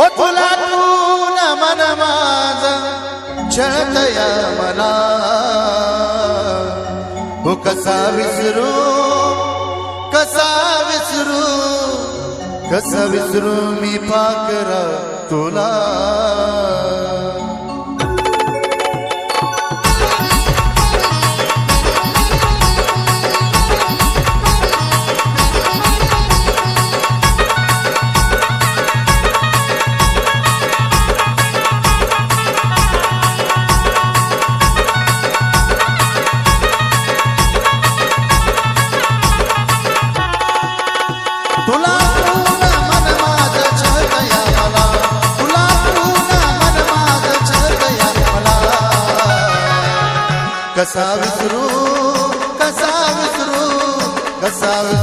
हो तुला तून मन माझ छळतया मला. हो कसा विसरू कसा विसरू कसा विसरू मी पाकरा तुला. Casal Casal Casal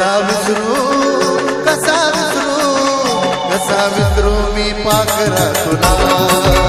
कसा विसरू कसा विसरू कसा विसरू मी पाखरा तुला.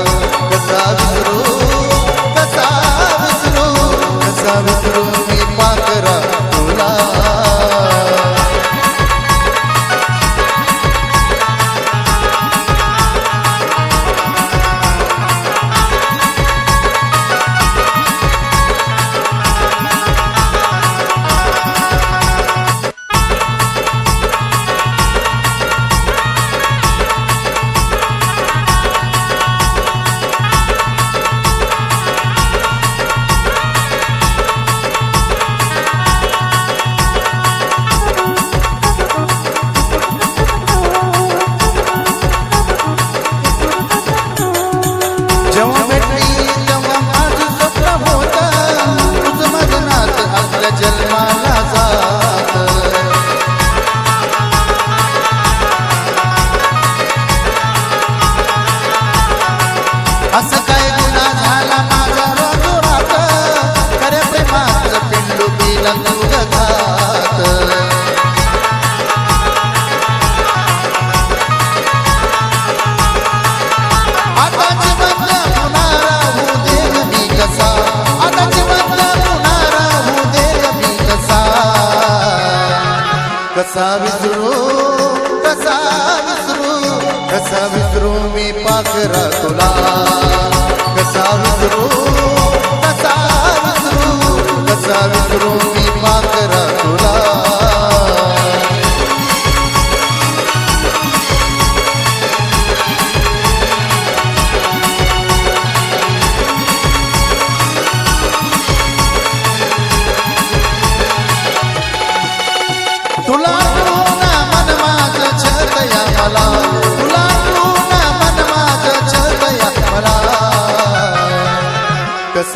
कसा विसरू कसा विसरू कसा विसरू मी पाखरा तुला. कसा विसरू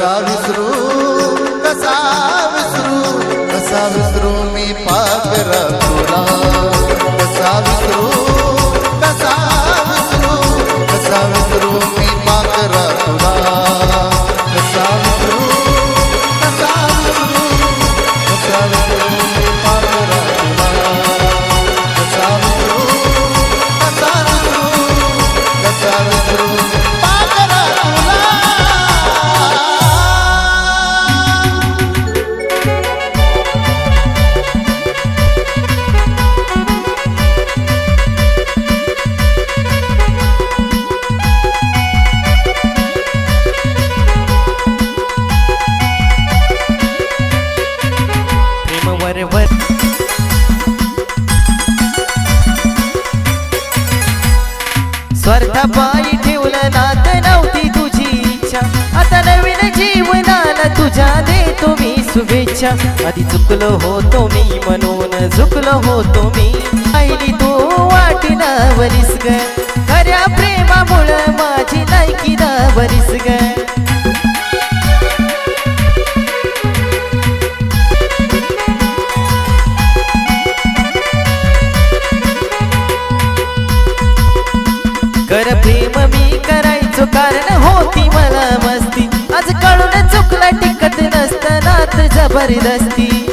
कसा विसरू कसा विसरू कसा विसरू मी पाकरा तुला कसा विसरू देतो मी शुभेच्छा. आधी चुकलो होतो मी म्हणून झुकलो होतो मी. आईली तू वाटीनावरीस ग. खऱ्या प्रेमामुळं माझी लायकी नावरीस ग. कर प्रेम मी जबरदस्ती